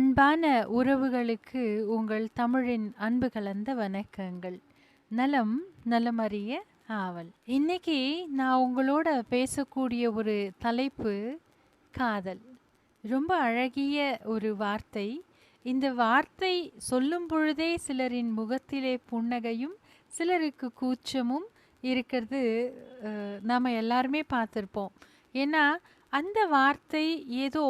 அன்பான உறவுகளுக்கு உங்கள் தமிழின் அன்பு கலந்த வணக்கங்கள். நலம் நலமறிய ஆவல். இன்னைக்கு நான் உங்களோட பேசக்கூடிய ஒரு தலைப்பு காதல். ரொம்ப அழகிய ஒரு வார்த்தை. இந்த வார்த்தை சொல்லும் பொழுதே சிலரின் முகத்திலே புன்னகையும் சிலருக்கு கூச்சமும் இருக்கிறது நாம் எல்லாருமே பார்த்துருப்போம். ஏன்னா அந்த வார்த்தை ஏதோ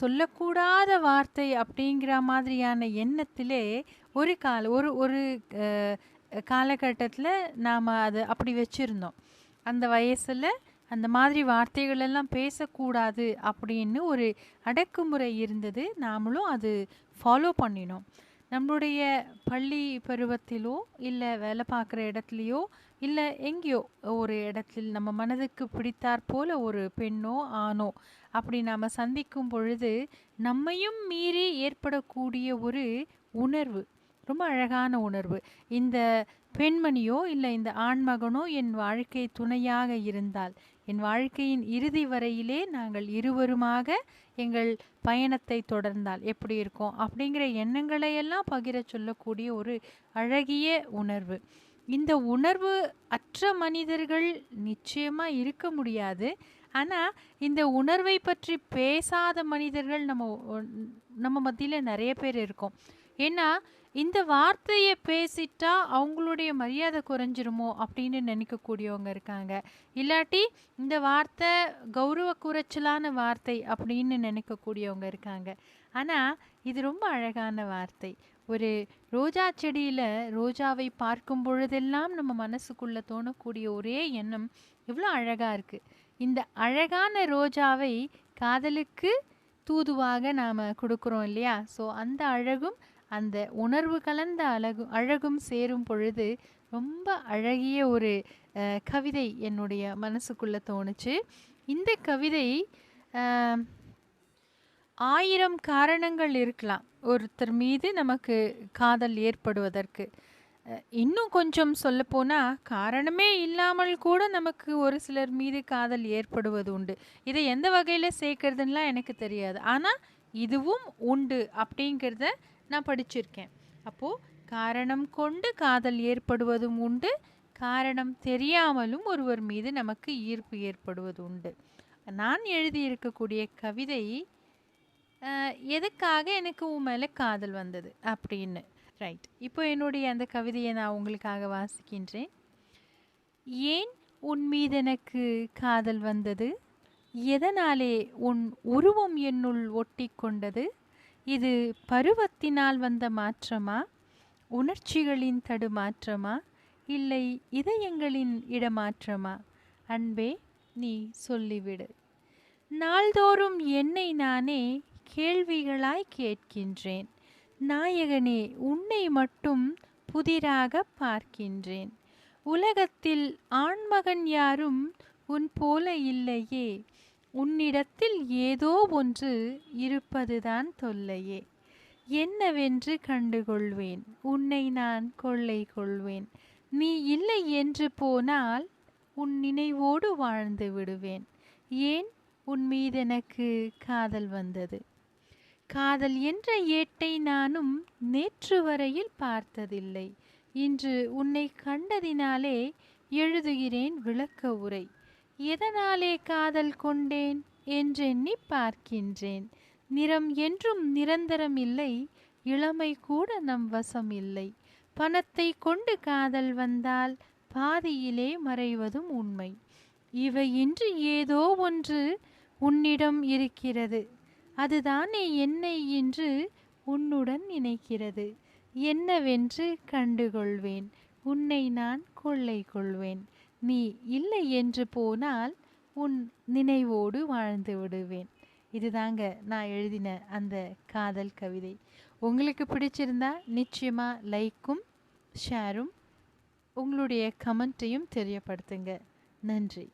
சொல்லக்கூடாத வார்த்தை அப்படிங்கிற மாதிரியான எண்ணத்திலே ஒரு கால ஒரு ஒரு காலகட்டத்தில் நாம் அதை அப்படி வச்சுருந்தோம். அந்த வயசில் அந்த மாதிரி வார்த்தைகள் எல்லாம் பேசக்கூடாது அப்படின்னு ஒரு அடக்குமுறை இருந்தது. நாமளும் அது ஃபாலோ பண்ணினோம். நம்மளுடைய பள்ளி பருவத்திலோ இல்லை வேலை பார்க்குற இடத்துலையோ இல்லை எங்கேயோ ஒரு இடத்தில் நம்ம மனதுக்கு பிடித்தாற் போல ஒரு பெண்ணோ ஆணோ அப்படி நாம் சந்திக்கும் பொழுது நம்மையும் மீறி ஏற்படக்கூடிய ஒரு உணர்வு ரொம்ப அழகான உணர்வு. இந்த பெண்மணியோ இல்லை இந்த ஆண்மகனோ என் வாழ்க்கை துணையாக இருந்தால் என் வாழ்க்கையின் இறுதி வரையிலே நாங்கள் இருவருமாக எங்கள் பயணத்தை தொடர்ந்தால் எப்படி இருக்கும் அப்படிங்கிற எண்ணங்களை எல்லாம் பகிர சொல்லக்கூடிய ஒரு அழகிய உணர்வு. இந்த உணர்வு அற்ற மனிதர்கள் நிச்சயமாக இருக்க முடியாது. ஆனால் இந்த உணர்வை பற்றி பேசாத மனிதர்கள் நம்ம நம்ம மத்தியில் நிறைய பேர் இருக்கோம். ஏன்னா இந்த வார்த்தையை பேசிட்டா அவங்களுடைய மரியாதை குறைஞ்சிருமோ அப்படின்னு நினைக்கக்கூடியவங்க இருக்காங்க. இல்லாட்டி இந்த வார்த்தை கௌரவ குறைச்சலான வார்த்தை அப்படின்னு நினைக்கக்கூடியவங்க இருக்காங்க. ஆனால் இது ரொம்ப அழகான வார்த்தை. ஒரு ரோஜா செடியில் ரோஜாவை பார்க்கும் பொழுதெல்லாம் நம்ம மனசுக்குள்ளே தோணக்கூடிய ஒரே எண்ணம் எவ்வளோ அழகாக இருக்குது இந்த அழகான ரோஜாவை காதலுக்கு தூதுவாக நாம கொடுக்குறோம் இல்லையா? ஸோ அந்த அழகும் அந்த உணர்வு கலந்த அழகு அழகும் சேரும் பொழுது ரொம்ப அழகிய ஒரு கவிதை என்னுடைய மனசுக்குள்ளே தோணுச்சு. இந்த கவிதை ஆயிரம் காரணங்கள் இருக்கலாம். ஒருத்தர் மீது நமக்கு காதல் ஏற்படுவதற்கு. இன்னும் கொஞ்சம் சொல்லப்போனால் காரணமே இல்லாமல் கூட நமக்கு ஒரு சிலர் மீது காதல் ஏற்படுவது உண்டு. இதை எந்த வகையில் சேர்க்கறதுன்னெலாம் எனக்கு தெரியாது. ஆனால் இதுவும் உண்டு அப்படிங்கிறத நான் படிச்சிருக்கேன். அப்போது காரணம் கொண்டு காதல் ஏற்படுவதும் உண்டு காரணம் தெரியாமலும் ஒருவர் மீது நமக்கு ஈர்ப்பு ஏற்படுவது உண்டு. நான் எழுதியிருக்கக்கூடிய கவிதை எதுக்காக எனக்கு உன் மேலே காதல் வந்தது? அப்படின்னு. ரைட் இப்போ என்னுடைய அந்த கவிதையை நான் உங்களுக்காக வாசிக்கின்றேன். ஏன் உன் மீது எனக்கு காதல் வந்தது? எதனாலே உன் உருவம் என்னுள் ஒட்டி கொண்டது? இது பருவத்தினால் வந்த மாற்றமா? உணர்ச்சிகளின் தடுமாற்றமா? இல்லை இதயங்களின் இடமாற்றமா? அன்பே நீ சொல்லிவிடு. நாள்தோறும் என்னை நானே கேள்விகளாய் கேட்கின்றேன். நாயகனே உன்னை மட்டும் புதிராக பார்க்கின்றேன். உலகத்தில் ஆண்மகன் யாரும் உன் போல இல்லையே. உன்னிடத்தில் ஏதோ ஒன்று இருப்பதுதான் தொல்லையே. என்னவென்று கண்டுகொள்வேன்? உன்னை நான் கொள்ளை கொள்வேன். நீ இல்லை என்று போனால் உன் நினைவோடு வாழ்ந்து விடுவேன். ஏன்? உன் மீது எனக்கு காதல் வந்தது. காதல் என்ற ஏட்டை நானும் நேற்று வரையில் பார்த்ததில்லை. இன்று உன்னை கண்டதினாலே எழுதுகிறேன் விளக்க உரை. எதனாலே காதல் கொண்டேன் என்றெண்ணி பார்க்கின்றேன். நிறம் என்றும் நிரந்தரம் இல்லை இளமை கூட நம் வசம் இல்லை. பணத்தை கொண்டு காதல் வந்தால் பாதியிலே மறைவதும் உண்மை. இவை இன்று ஏதோ ஒன்று உன்னிடம் இருக்கிறது. அதுதானே என்னை இன்று உன்னுடன் நினைக்கிறது என்னவென்று கண்டுகொள்வேன். உன்னை நான் கொள்ளை கொள்வேன். நீ இல்லை என்று போனால் உன் நினைவோடு வாழ்ந்து விடுவேன். இதுதாங்க நான் எழுதின அந்த காதல் கவிதை. உங்களுக்கு பிடிச்சிருந்தா நிச்சயமாக லைக்கும் ஷேரும் உங்களுடைய கமெண்ட்டையும் தெரியப்படுத்துங்க. நன்றி.